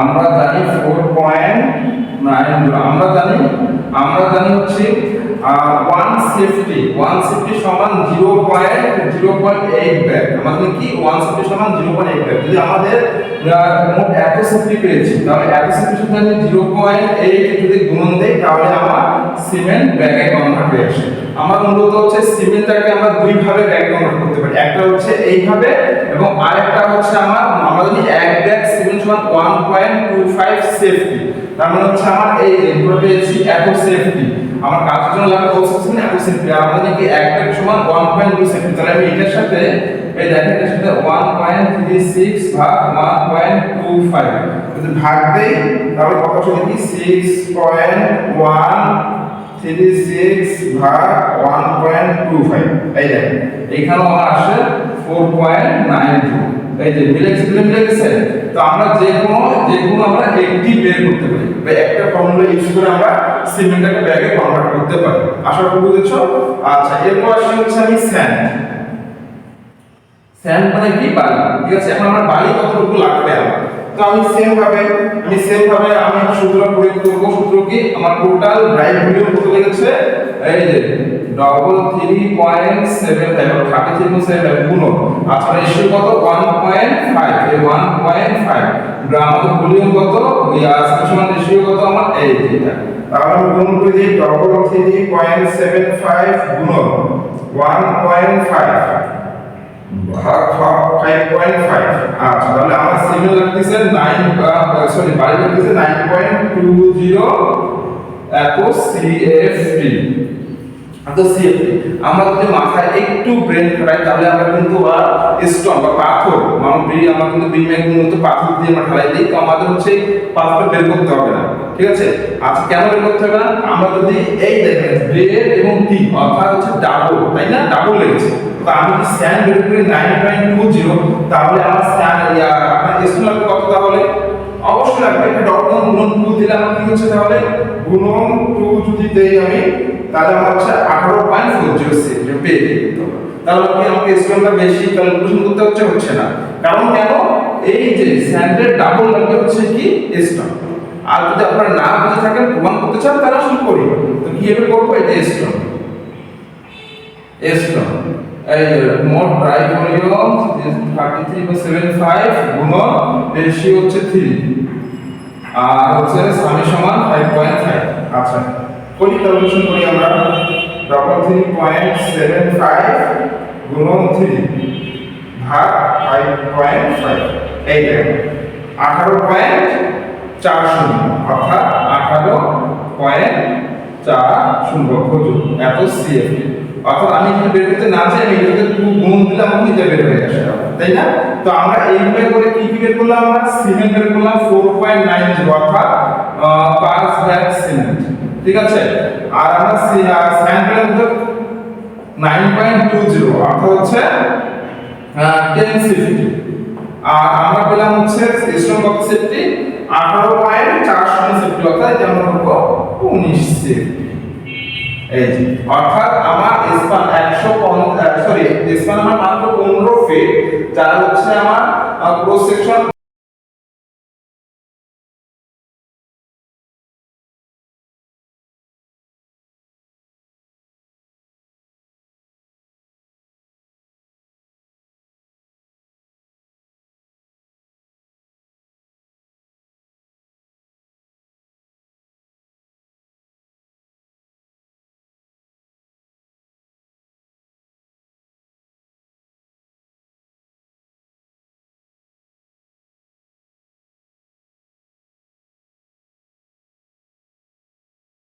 আমরা জানি four point আমরা জানি আমরা জানি হচ্ছে ওয়ান সেফটি ওয়ান সেফটি সমান zero point zero point eight bag আমাদের কি ওয়ান সেফটি সমান জিরো পয়েন্ট এইট ব্যাগ যদি আমাদের মোট এত সেফটি পেয়েছি, তাহলে এত সেফটির সাথে আমি জিরো পয়েন্ট এইট যদি গুণন দেই, তাহলে আমার সিমেন্ট ব্যাগে কনভার্ট হয়ে আসে। আমার মূলত হচ্ছে সিমেন্টটাকে আমরা দুই ভাবে ব্যাগে কনভার্ট করতে পারি। একটা হচ্ছে এইভাবে এবং আরেকটা হচ্ছে আমার, আমরা যদি এক ব্যাগ সমান one point two five safety তার মানে হচ্ছে আমার এই পুরো পেয়েছি এত সেফটি আমার কাজের জন্য লাগবে বলছে সেফটি আর নাকি এক সমান ওয়ান পয়েন্ট টু সেফটি তাহলে আমি এটার সাথে, এই দেখেন সাথে ওয়ান পয়েন্ট থ্রি সিক্স ভাগ ওয়ান পয়েন্ট টু ফাইভ যদি ভাগ দেই, তাহলে কত দেখি six point one three six ভাগ ওয়ান পয়েন্ট টু ফাইভ এই দেখেন, এখানেও আমার আসে ফোর পয়েন্ট নাইন টু এই যে মিলে গেছে মিলে গেছে? তো আমরা যে কোনো যে কোনো আমরা একটি বের করতে পারি। বা একটা ফর্মুলা ইউজ করে আমরা সিমেন্টটাকে ব্যাগে কনভার্ট করতে পারি। আশা করি বুঝেছ? আচ্ছা এরপর আসলে হচ্ছে আমি স্যান্ড স্যান্ড মানে কি? বালি। ঠিক আছে? এখন আমার বালি কতটুকু লাগবে আমার? তো আমি সেম ভাবে, আমি সেম ভাবে আমি সূত্র প্রয়োগ করব। সূত্র কি? আমার টোটাল ড্রাইভ ভলিউম কত লেগেছে? এই যে double three point seven five thirty three point seven গুণ আচ্ছা রেশিও কত? ওয়ান পয়েন্ট ফাইভ এই ওয়ান পয়েন্ট ফাইভ আমাদের ভলিউম কত? সমান রেশিও কত আমার? এই যেটা তাহলে আমি গুণ করে দিই double three point seven five গুণ ওয়ান পয়েন্ট ফাইভ ভাগ ফাইভ পয়েন্ট ফাইভ আচ্ছা তাহলে আমার সিমেন্ট লাগতেছে নাইন সরি বাড়ি লাগতেছে নাইন পয়েন্ট টু জিরো এত সিএফটি তো সিএফটি আমরা যদি মাথায় একটু ব্রেন খাটাই তাহলে আমরা কিন্তু আর স্টোন বা পাথর মানে ব্রি আমরা কিন্তু বিমের মতো পাথর দিয়ে আমরা ঢালাই দিই, তো আমাদের হচ্ছে এই পাথরটা বের করতে হবে না। ঠিক আছে? আচ্ছা কেন বের করতে হবে না? আমরা যদি এই দেখেন ব্রেড এবং টি অর্থাৎ হচ্ছে ডাবল তাই না? ডাবল লেগেছে। তো আমি যদি স্যান বের করি নাইন পয়েন্ট টু তাহলে আমার স্যান আপনার স্টোন লাগবে কত তাহলে? অবশ্যই লাগবে, এটা ডবল গুণন টু দিলে আমার কি হচ্ছে তাহলে? গুণন টু যদি দেই আমি, তাহলে আমার হচ্ছে আঠারো পয়েন্ট ফোর জিরো সিক্স পেয়ে যাই তাহলে কি আমাকে স্টোনটা বেশি ক্যালকুলেশন করতে হচ্ছে? হচ্ছে না। কারণ কেন? এই যে স্যান্ডের ডাবল লাগবে হচ্ছে কি? স্টোন আর যদি আপনারা না বুঝে থাকেন, প্রমাণ করতে চান, তাহলে শুরু করি। তো কীভাবে করব? এটা স্টোন স্টোন এই, মোট ড্রাই ভলিউম ফাইভ গুণন রেশিও হচ্ছে থ্রি আর হচ্ছে স্বামী সমান ফাইভ পয়েন্ট ফাইভ আচ্ছা করি ক্যালকুলেশন করি আমরা। Double three point seven five গুণন থ্রি ভাগ ফাইভ পয়েন্ট ফাইভ এই দেখেন আঠারো পয়েন্ট চার শূন্য, অর্থাৎ আঠারো পয়েন্ট চার শূন্য প্রচুর এত সিএফটি অর্থাৎ আমি যদি বের করতে না চাই, আমি এটাকে গুণ দিলে আমার নিচে বের হয়ে আসে। তাই না? তো আমরা এইভাবে করে কি কি বের করলাম আমরা? সিমেন্ট বের করলাম ফোর পয়েন্ট নাইন জিরো অর্থাৎ পাঁচ ব্যাগ সিমেন্ট। ঠিক আছে? আর আমরা স্যান্ড পেলাম নাইন পয়েন্ট টু জিরো অর্থাৎ হচ্ছে টেন সিফটি আর আমরা পেলাম হচ্ছে স্টোন কত সেফটি আঠারো পয়েন্ট চার শূন্য সেফটি অর্থাৎ আমরা উনিশ সেফটি এই অর্থাৎ আমার স্পান একশো সরি স্পান আমার মাত্র পনেরো ফিট যার হচ্ছে আমার ক্রস সেকশন